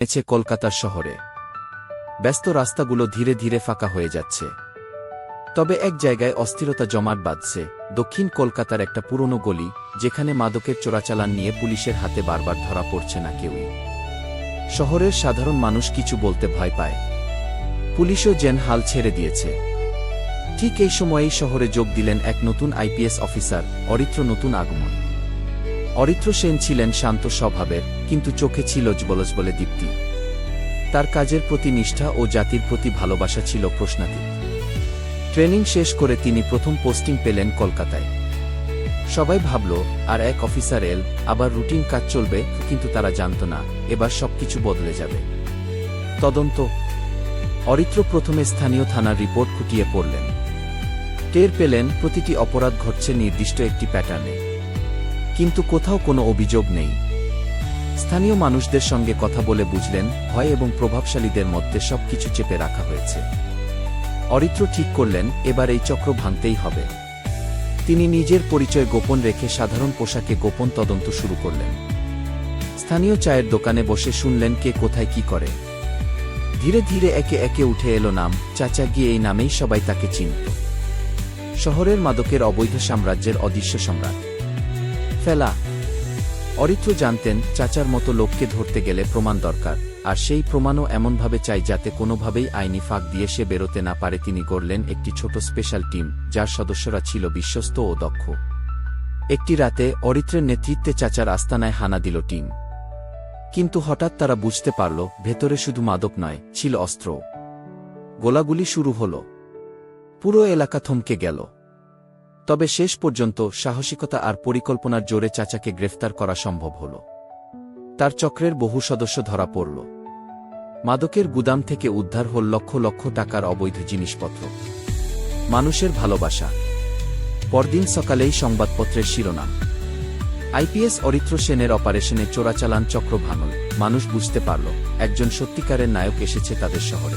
এছে কলকাতার শহরে। ব্যস্ত রাস্তাগুলো ধীরে ধীরে ফাঁকা হয়ে যাচ্ছে। তবে এক জায়গায় অস্থিরতা জমাট বাঁধছে। দক্ষিণ কলকাতার একটা পুরনো গলি, যেখানে মাদকের চোরাচালান নিয়ে পুলিশের হাতে বারবার ধরা পড়ছে না কেউই। শহরের সাধারণ মানুষ কিছু বলতে ভয় পায়। পুলিশও যেন হাল ছেড়ে দিয়েছে। ঠিক এই সময়েই শহরে যোগ দিলেন এক নতুন আইপিএস অফিসার, অরিত্র নতুন আগমন। অরিত্র সেন ছিলেন শান্ত স্বভাবের, কিন্তু চোখে ছিল জবলজ বলে দীপ্তি। তার কাজের প্রতি নিষ্ঠা ও জাতির প্রতি ভালোবাসা ছিল প্রশ্নাতীত। ট্রেনিং শেষ করে তিনি প্রথম পোস্টিং পেলেন কলকাতায়। সবাই ভাবল, আর এক অফিসার এল, আবার রুটিন কাজ চলবে, কিন্তু তারা জানত না, এবার সবকিছু বদলে যাবে। তদন্ত। অরিত্র প্রথমে স্থানীয় থানার রিপোর্ট খুঁটিয়ে পড়লেন। টের পেলেন, প্রতিটি অপরাধ ঘটছে নির্দিষ্ট একটি প্যাটার্নে। কিন্তু কোথাও কোনো অভিযোগ নেই। স্থানীয় মানুষদের সঙ্গে কথা বলে বুঝলেন ভয় এবং প্রভাবশালীদের মধ্যে সবকিছু চেপে রাখা হয়েছে। অরিত্র ঠিক করলেন, এবার এই চক্র ভাঙতেই হবে। তিনি নিজের পরিচয় গোপন রেখে সাধারণ পোশাকে গোপন তদন্ত শুরু করলেন। স্থানীয় চায়ের দোকানে বসে শুনলেন কে কোথায় কি করে। ধীরে ধীরে একে একে উঠে এলো নাম, চাচা গিয়ে এই নামেই সবাই তাকে চিনত। শহরের মাদকের অবৈধ সাম্রাজ্যের অদৃশ্য সম্রাট। ফেলা। অরিত্র জানতেন চাচার মতো লোককে ধরতে গেলে প্রমাণ দরকার, আর সেই প্রমাণও এমনভাবে চাই যাতে কোনোভাবেই আইনি ফাঁক দিয়ে সে বেরোতে না পারে। তিনি গড়লেন একটি ছোট স্পেশাল টিম, যার সদস্যরা ছিল বিশ্বস্ত ও দক্ষ। একটি রাতে অরিত্রের নেতৃত্বে চাচার আস্তানায় হানা দিল টিম। কিন্তু হঠাৎ তারা বুঝতে পারল, ভেতরে শুধু মাদক নয়, ছিল অস্ত্র। গোলাগুলি শুরু হল। পুরো এলাকা থমকে গেল। তবে শেষ পর্যন্ত সাহসিকতা আর পরিকল্পনার জোরে চাচাকে গ্রেফতার করা সম্ভব হল। তার চক্রের বহু সদস্য ধরা পড়ল। মাদকের গুদাম থেকে উদ্ধার হল লক্ষ লক্ষ টাকার অবৈধ জিনিসপত্র। মানুষের ভালোবাসা। পরদিন সকালেই সংবাদপত্রের শিরোনাম। আইপিএস অরিত্র সেনের অপারেশনে চোরাচালান চক্র ভাঙল। মানুষ বুঝতে পারল, একজন সত্যিকারের নায়ক এসেছে তাদের শহরে।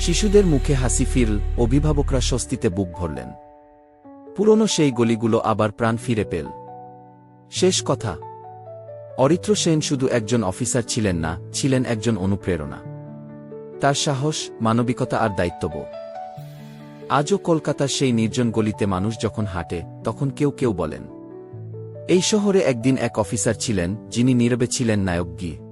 শিশুদের মুখে হাসি ফিরল, অভিভাবকরা স্বস্তিতে বুক ভরলেন। পুরনো সেই গলিগুলো আবার প্রাণ ফিরে পেল। শেষ কথা। অরিত্র সেন শুধু একজন অফিসার ছিলেন না, ছিলেন একজন অনুপ্রেরণা। তার সাহস, মানবিকতা আর দায়িত্ববোধ। আজও কলকাতার সেই নির্জন গলিতে মানুষ যখন হাঁটে, তখন কেউ কেউ বলেন, এই শহরে একদিন এক অফিসার ছিলেন, যিনি নীরবে ছিলেন নায়ক গিয়ে।